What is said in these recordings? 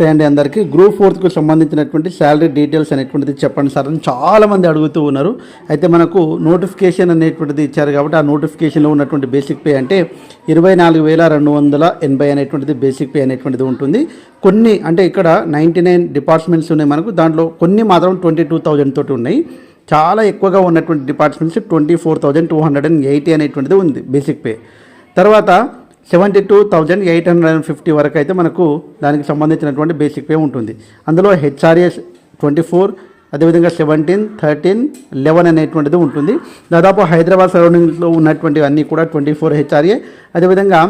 నమస్తే అండి అందరికీ. గ్రూప్ ఫోర్త్కు సంబంధించినటువంటి శాలరీ డీటెయిల్స్ అనేటువంటిది చెప్పండి సార్ అని చాలామంది అడుగుతూ ఉన్నారు. అయితే మనకు నోటిఫికేషన్ అనేటువంటిది ఇచ్చారు కాబట్టి ఆ నోటిఫికేషన్లో ఉన్నటువంటి బేసిక్ పే అంటే ఇరవై నాలుగు వేల రెండు వందల ఎనభై అనేటువంటిది బేసిక్ పే అనేటువంటిది ఉంటుంది. కొన్ని అంటే ఇక్కడ నైంటీ నైన్ డిపార్ట్మెంట్స్ ఉన్నాయి మనకు. దాంట్లో కొన్ని మాత్రం ట్వంటీ టూ థౌజండ్ తోటి ఉన్నాయి. చాలా ఎక్కువగా ఉన్నటువంటి departments twenty four thousand two hundred and eighty అనేటువంటిది ఉంది బేసిక్ పే. తర్వాత seventy two thousand eight hundred and fifty వరకు అయితే మనకు దానికి సంబంధించినటువంటి బేసిక్ పే ఉంటుంది. అందులో హెచ్ఆర్ఎస్ ట్వంటీ ఫోర్ అదేవిధంగా సెవెంటీన్ థర్టీన్ లెవెన్ అనేటువంటిది ఉంటుంది. దాదాపు హైదరాబాద్ సరౌండింగ్స్లో ఉన్నటువంటి అన్నీ కూడా ట్వంటీ ఫోర్ హెచ్ఆర్ఏ అదేవిధంగా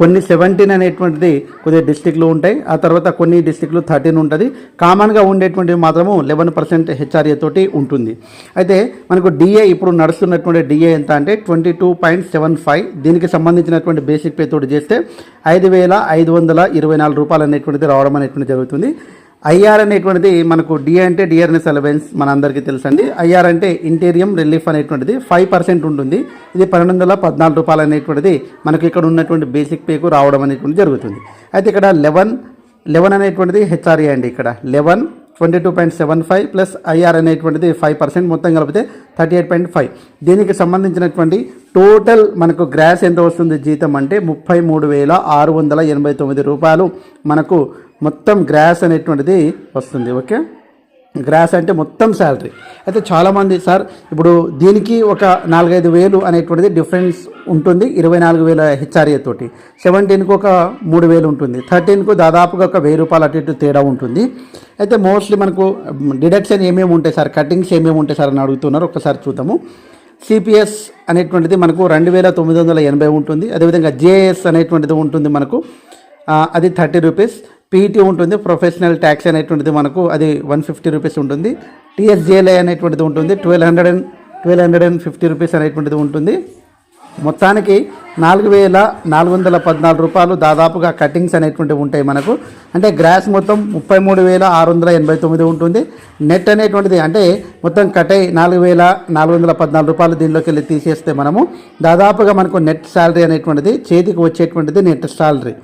కొన్ని సెవెంటీన్ అనేటువంటిది కొద్దిగా డిస్టిక్లు ఉంటాయి. ఆ తర్వాత కొన్ని డిస్టిక్లు థర్టీన్ ఉంటుంది. కామన్గా ఉండేటువంటివి మాత్రము లెవెన్ పర్సెంట్ హెచ్ఆర్ఏ తోటి ఉంటుంది. అయితే మనకు డిఏ ఇప్పుడు నడుస్తున్నటువంటి డిఏ ఎంత అంటే twenty two point seven five దీనికి సంబంధించినటువంటి బేసిక్ పే తోటి చేస్తే ఐదు వేల ఐదు వందల ఇరవై నాలుగు రూపాయలు అనేటువంటిది రావడం అనేటువంటిది జరుగుతుంది. ఐఆర్ అనేటువంటిది మనకు డి అంటే డిఆర్ఎస్ అలవెన్స్ మన అందరికీ తెలుసండి. ఐఆర్ అంటే ఇంటీరియం రిలీఫ్ అనేటువంటిది ఫైవ్ పర్సెంట్ ఉంటుంది. ఇది పన్నెండు వందల పద్నాలుగు రూపాయలు అనేటువంటిది మనకు ఇక్కడ ఉన్నటువంటి బేసిక్ పేకు రావడం అనేటువంటిది జరుగుతుంది. అయితే ఇక్కడ లెవెన్ లెవెన్ అనేటువంటిది హెచ్ఆర్ఏ అండి ఇక్కడ. Eleven twenty two point seven five plus IR అనేటువంటిది ఫైవ్ పర్సెంట్ మొత్తం కలిపితే థర్టీ ఎయిట్ పాయింట్ ఫైవ్ దీనికి సంబంధించినటువంటి టోటల్ మనకు గ్రాస్ ఎంత వస్తుంది జీతం అంటే ముప్పై మూడు వేల ఆరు వందల ఎనభై తొమ్మిది రూపాయలు మనకు మొత్తం గ్రాస్ అనేటువంటిది వస్తుంది ఓకే? గ్రాస్ అంటే మొత్తం శాలరీ అయితే చాలామంది సార్ ఇప్పుడు దీనికి ఒక నాలుగైదు వేలు అనేటువంటిది డిఫరెన్స్ ఉంటుంది ఇరవై నాలుగు వేల హెచ్ఆర్ఏ తోటి. సెవెంటీన్కి ఒక మూడు వేలు ఉంటుంది థర్టీన్కు దాదాపుగా ఒక వెయ్యి రూపాయలు అటు ఇటు తేడా ఉంటుంది. అయితే మోస్ట్లీ మనకు డిడక్షన్ ఏమేమి ఉంటాయి సార్? కటింగ్స్ ఏమేమి ఉంటాయి సార్ అని అడుగుతున్నారు. ఒకసారి చూద్దాము. సిపిఎస్ అనేటువంటిది మనకు రెండు వేల తొమ్మిది వందల ఎనభై ఉంటుంది. అదేవిధంగా జేఎస్ అనేటువంటిది ఉంటుంది మనకు. అది థర్టీ రూపీస్. పీటీ ఉంటుంది ప్రొఫెషనల్ ట్యాక్స్ అనేటువంటిది మనకు అది వన్ ఫిఫ్టీ రూపీస్ ఉంటుంది. టీఎస్జేఎల్ఐ అనేటువంటిది ఉంటుంది twelve hundred and twelve hundred and fifty rupees అనేటువంటిది ఉంటుంది. మొత్తానికి నాలుగు వేల నాలుగు వందల పద్నాలుగు రూపాయలు దాదాపుగా కటింగ్స్ అనేటువంటివి ఉంటాయి మనకు. అంటే గ్రాస్ మొత్తం ముప్పై మూడు వేల ఆరు వందల ఎనభై తొమ్మిది ఉంటుంది. నెట్ అనేటువంటిది అంటే మొత్తం కట్ అయి నాలుగు వేల నాలుగు వందల పద్నాలుగు రూపాయలు దీనిలోకి వెళ్ళి తీసేస్తే మనము దాదాపుగా మనకు నెట్ శాలరీ అనేటువంటిది చేతికి వచ్చేటువంటిది నెట్ శాలరీ.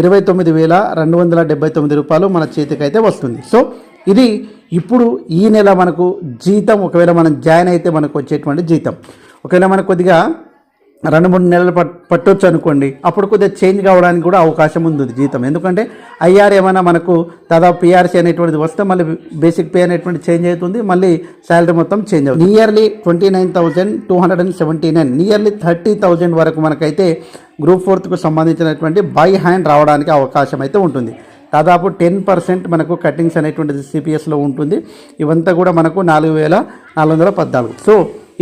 ఇరవై తొమ్మిది వేల రెండు వందల డెబ్బై తొమ్మిది రూపాయలు మన చేతికి అయితే వస్తుంది. సో ఇది ఇప్పుడు ఈ నెల మనకు జీతం ఒకవేళ మనం జాయిన్ అయితే మనకు వచ్చేటువంటి జీతం. ఒకవేళ మనకు కొద్దిగా రెండు మూడు నెలలు పట్ పట్టొచ్చు అనుకోండి అప్పుడు కొద్దిగా చేంజ్ కావడానికి కూడా అవకాశం ఉంది జీతం. ఎందుకంటే ఐఆర్ ఏమైనా మనకు దాదాపు పిఆర్సీ అనేటువంటిది వస్తే మళ్ళీ బేసిక్ పే అనేటువంటి చేంజ్ అవుతుంది మళ్ళీ శాలరీ మొత్తం చేంజ్ అవుతుంది. Nearly twenty nine thousand two hundred and seventy nine nearly thirty thousand వరకు మనకైతే గ్రూప్ ఫోర్త్కు సంబంధించినటువంటి బై హ్యాండ్ రావడానికి అవకాశం అయితే ఉంటుంది. దాదాపు టెన్ పర్సెంట్ మనకు కటింగ్స్ అనేటువంటిది సిపిఎస్లో ఉంటుంది. ఇవంతా కూడా మనకు నాలుగు వేల నాలుగు వందల పద్నాలుగు. సో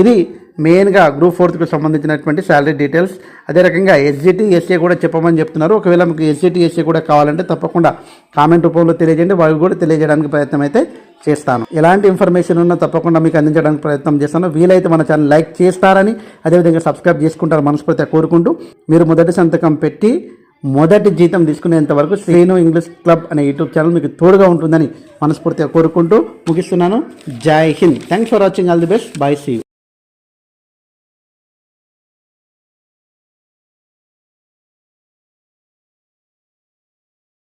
ఇది మెయిన్గా గ్రూప్ ఫోర్త్కి సంబంధించినటువంటి శాలరీ డీటెయిల్స్. అదే రకంగా ఎస్జిటి ఎస్ఏ కూడా చెప్పమని చెప్తున్నారు. ఒకవేళ మీకు ఎస్జిటి ఎస్ఏ కూడా కావాలంటే తప్పకుండా కామెంట్ రూపంలో తెలియజేయండి. వాళ్ళు కూడా తెలియజేయడానికి ప్రయత్నం అయితే చేస్తాను. ఎలాంటి ఇన్ఫర్మేషన్ ఉన్నా తప్పకుండా మీకు అందించడానికి ప్రయత్నం చేస్తాను. వీలైతే మన ఛానల్ లైక్ చేస్తారని అదేవిధంగా సబ్స్క్రైబ్ చేసుకుంటారు మనస్ఫూర్తిగా కోరుకుంటూ మీరు మొదటి సంతకం పెట్టి మొదటి జీతం తీసుకునేంత వరకు శ్రీను ఇంగ్లీష్ క్లబ్ అనే యూట్యూబ్ ఛానల్ మీకు తోడుగా ఉంటుందని మనస్ఫూర్తిగా కోరుకుంటూ ముగిస్తున్నాను. Jai Hind. Thanks for watching all the best bye see